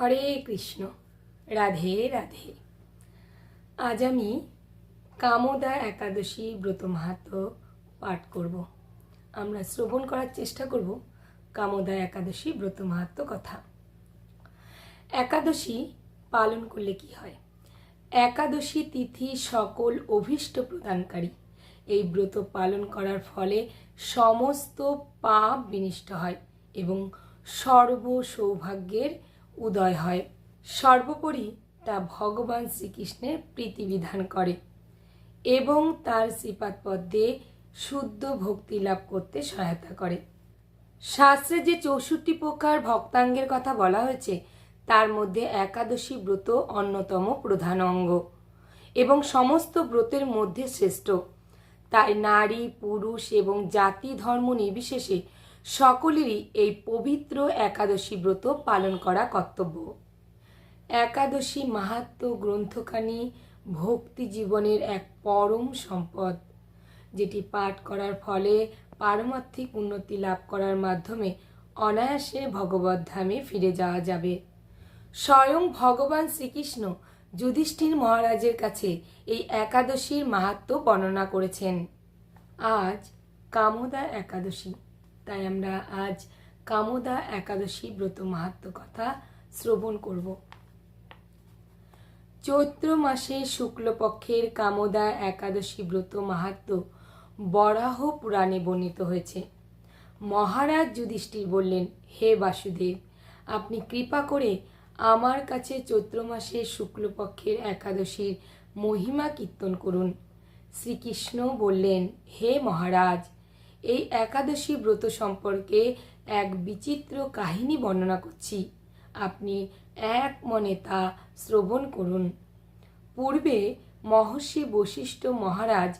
হরে কৃষ্ণ, রাধে রাধে। আজ আমি কামদা একাদশী ব্রত মাহাত্ম পাঠ করব। আমরা শ্রবণ করার চেষ্টা করব কামদা একাদশী ব্রত মাহাত্ম কথা। একাদশী পালন করলে কি হয়? একাদশী তিথি সকল অভীষ্ট প্রদানকারী। এই ব্রত পালন করার ফলে সমস্ত পাপ বিনিষ্ট হয় এবং সর্ব সৌভাগ্যের উদয় হয়। সর্বোপরি তা ভগবান শ্রীকৃষ্ণের প্রীতিবিধান করে এবং তার শ্রীপাদ পদ্মে শুদ্ধ ভক্তি লাভ করতে সহায়তা করে। শাস্ত্রে যে চৌষট্টি প্রকার ভক্তাঙ্গের কথা বলা হয়েছে, তার মধ্যে একাদশী ব্রত অন্যতম প্রধান অঙ্গ এবং সমস্ত ব্রতের মধ্যে শ্রেষ্ঠ। তাই নারী, পুরুষ এবং জাতি ধর্ম নির্বিশেষে সকলেরই এই পবিত্র একাদশী ব্রত পালন করা কর্তব্য। একাদশী মাহাত্ম গ্রন্থখানি ভক্তি জীবনের এক পরম সম্পদ, যেটি পাঠ করার ফলে পারমার্থিক উন্নতি লাভ করার মাধ্যমে অনায়াসে ভগবত ধামে ফিরে যাওয়া যাবে। স্বয়ং ভগবান শ্রীকৃষ্ণ যুধিষ্ঠির মহারাজের কাছে এই একাদশীর মাহাত্ম বর্ণনা করেছেন। আজ কামদা একাদশী। তাই আমরা আজ কামদা একাদশী ব্রত মাহাত্ম কথা শ্রবণ করব। চৈত্র মাসে শুক্লপক্ষের কামদা একাদশী ব্রত মাহাত্ম বরাহ পুরাণে বর্ণিত হয়েছে। মহারাজ যুধিষ্ঠির বললেন, হে বাসুদেব, আপনি কৃপা করে আমার কাছে চৈত্র মাসে শুক্লপক্ষের একাদশীর মহিমা কীর্তন করুন। শ্রীকৃষ্ণ বললেন, হে মহারাজ এই একাদশী ব্রত সম্পর্কে এক বিচিত্র কাহিনী বর্ণনা করছি। আপনি এক মনে তা শ্রবণ করুন। পূর্বে মহর্ষি বশিষ্ঠ মহারাজ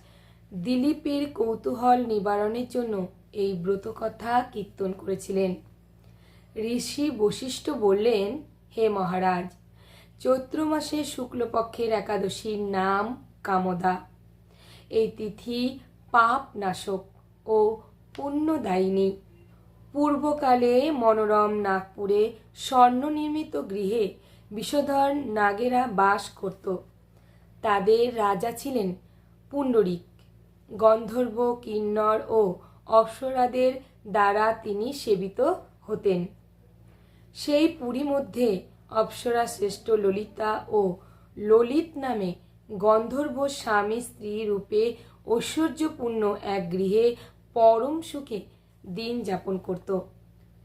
দিলীপের কৌতূহল নিবারণের জন্য এই ব্রতকথা কীর্তন করেছিলেন। ঋষি বশিষ্ঠ বললেন, হে মহারাজ, চৈত্র মাসে শুক্লপক্ষের একাদশীর নাম কামদা। এই তিথি পাপ নাশক। ও পুণ্যদায়িনী। পূর্বকালে মনোরম নাগপুরে স্বর্ণনির্মিত গৃহে বিষধর নাগেরা বাস করত। তাদের রাজা ছিলেন পুণ্ডরিক। গন্ধর্ব, কিন্নর ও অপ্সরাদের দ্বারা তিনি সেবিত হতেন। সেই পুরী মধ্যে অপ্সরা শ্রেষ্ঠ ললিতা ও ললিত নামে গন্ধর্ব স্বামী স্ত্রী রূপে ঐশ্বর্যপূর্ণ এক গৃহে পরম সুখে দিন যাপন করত।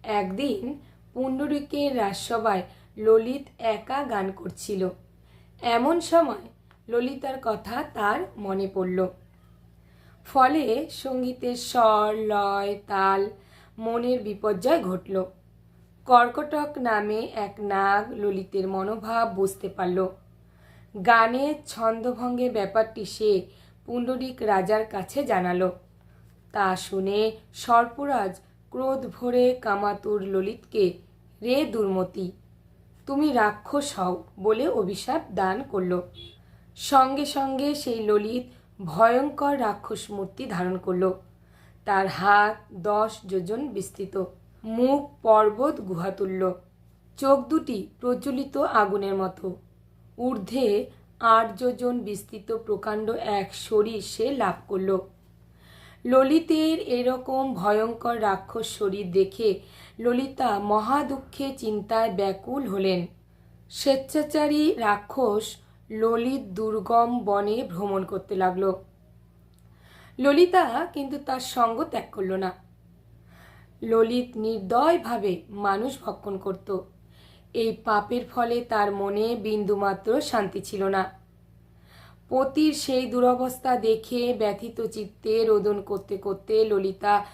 একদিন পুণ্ডরিকের রাজসভায় ললিত একা গান করছিল। এমন সময় ললিতার কথা তার মনে পড়ল। ফলে সঙ্গীতের স্বর, লয়, তাল মনের বিপর্যয় ঘটল। কর্কটক নামে এক নাগ ললিতের মনোভাব বুঝতে পারল। গানের ছন্দভঙ্গের ব্যাপারটি সে পুণ্ডরিক রাজার কাছে জানালো। তা শুনে সর্পরাজ ক্রোধ ভরে কামাতুর ললিতকে, রে দুর্মতি, তুমি রাক্ষস হও বলে অভিশাপ দান করল। সঙ্গে সঙ্গে সেই ললিত ভয়ঙ্কর রাক্ষস মূর্তি ধারণ করল। তার হাত, দশ যোজন বিস্তৃত। মুখ, পর্বত, গুহা গুহাতুল্য চোখ দুটি প্রজ্বলিত আগুনের মতো। ঊর্ধ্বে আট যোজন বিস্তৃত প্রকাণ্ড এক শরীর সে লাভ করল। ললিতের এরকম ভয়ঙ্কর রাক্ষস শরীর দেখে ললিতা মহা দুঃখে চিন্তায় ব্যাকুল হলেন। স্বেচ্ছাচারী রাক্ষস ললিত দুর্গম বনে ভ্রমণ করতে লাগল। ললিতা কিন্তু তার সঙ্গ ত্যাগ করল না। ললিত নির্দয়ভাবে মানুষ ভক্ষণ করত। এই পাপের ফলে তার মনে বিন্দুমাত্র শান্তি ছিল না। পতির সেই দুরবস্থা দেখে ব্যথিত চিত্তে রোদন করতে করতে ললিতা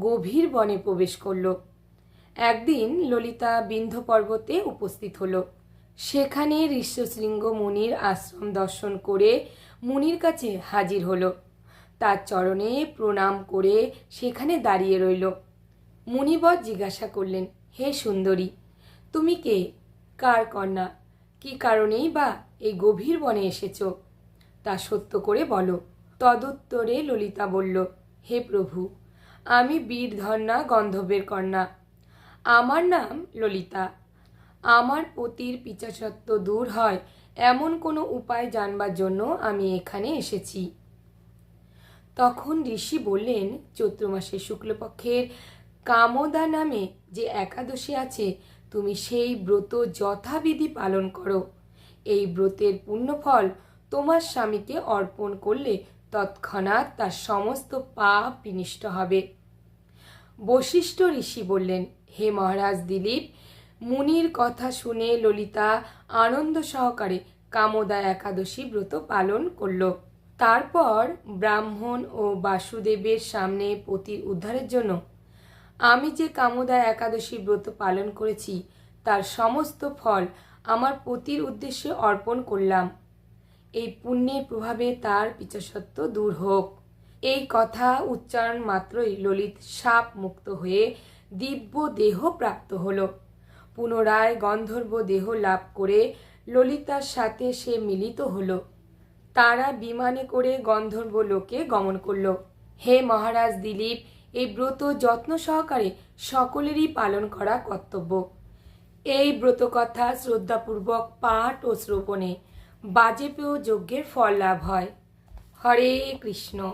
গভীর বনে প্রবেশ করল। একদিন ললিতা বিন্ধ্য পর্বতে উপস্থিত হলো। সেখানে ঋষ্যশৃঙ্গ মুনির আশ্রম দর্শন করে মুনির কাছে হাজির হলো। তার চরণে প্রণাম করে সেখানে দাঁড়িয়ে রইল। মুনিবর জিজ্ঞাসা করলেন, হে সুন্দরী, তুমি কে? কার কন্যা? কি কারণেই বা এই গভীর বনে এসেছ? তা সত্য করে বলো। তদুত্তরে ললিতা বলল, হে প্রভু, আমি বীর বীরধন্যা গন্ধর্বের কন্যা। আমার নাম ললিতা। আমার পতির পিচাসত্ব দূর হয়, এমন কোনো উপায় জানবার জন্য আমি এখানে এসেছি। তখন ঋষি বললেন চৈত্র মাসের শুক্লপক্ষের কামদা নামে যে একাদশী আছে, তুমি সেই ব্রত যথাবিধি পালন করো। এই ব্রতের পুণ্যফল তোমার স্বামীকে অর্পণ করলে তৎক্ষণাৎ তার সমস্ত পাপ বিনিষ্ট হবে। বশিষ্ঠ ঋষি বললেন, হে মহারাজ দিলীপ, মুনির কথা শুনে ললিতা আনন্দ সহকারে কামদা একাদশী ব্রত পালন করল। তারপর ব্রাহ্মণ ও বাসুদেবের সামনে পতির উদ্ধারের জন্য আমি যে কামদা একাদশী ব্রত পালন করেছি, তার সমস্ত ফল আমার পতির উদ্দেশ্যে অর্পণ করলাম। এই পুণ্যের প্রভাবে তার পিচাসত্ব দূর হোক। এই কথা উচ্চারণ মাত্রই ললিত সাপ মুক্ত হয়ে দিব্য দেহ প্রাপ্ত হল। পুনরায় গন্ধর্ব দেহ লাভ করে ললিতার সাথে সে মিলিত হল। তারা বিমানে করে গন্ধর্ব লোকে গমন করল। হে মহারাজ দিলীপ, এই ব্রত যত্ন সহকারে সকলেরই পালন করা কর্তব্য। এই ব্রতকথা শ্রদ্ধাপূর্বক পাঠ ও শ্রবণে বাজেপেয় যজ্ঞের ফল লাভ হয়। হরে কৃষ্ণ।